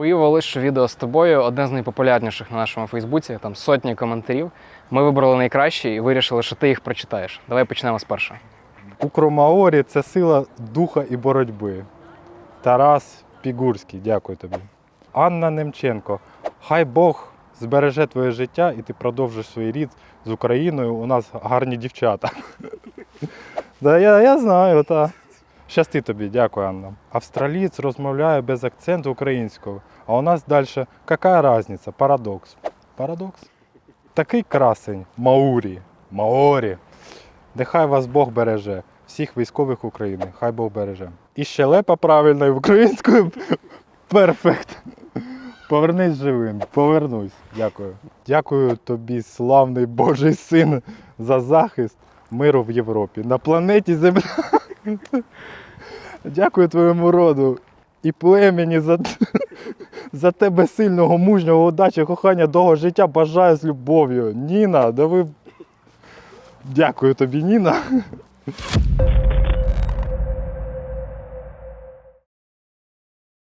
виявилось, що відео з тобою одне з найпопулярніших на нашому Фейсбуці, там сотні коментарів. Ми вибрали найкращі і вирішили, що ти їх прочитаєш. Давай почнемо з першого. Укромаорі це сила духа і боротьби. Тарас Пігурський, дякую тобі. Анна Немченко. Хай Бог збереже твоє життя і ти продовжиш свій рід з Україною. У нас гарні дівчата. Я, знаю, та. Щасти тобі, дякую, Анна. Австралієць розмовляє без акценту українською, а у нас далі яка різниця? Парадокс. Парадокс? Такий красень. Маурі. Маорі. Нехай вас Бог береже, всіх військових України, хай Бог береже. І щелепа правильною українською. Перфект. Повернись живим, повернусь. Дякую. Дякую тобі, славний Божий син, за захист миру в Європі. На планеті Земля. Дякую твоєму роду і племені за, за тебе сильного, мужнього, удачі, кохання, довго життя бажаю з любов'ю. Ніна, да ви Дякую тобі, Ніна.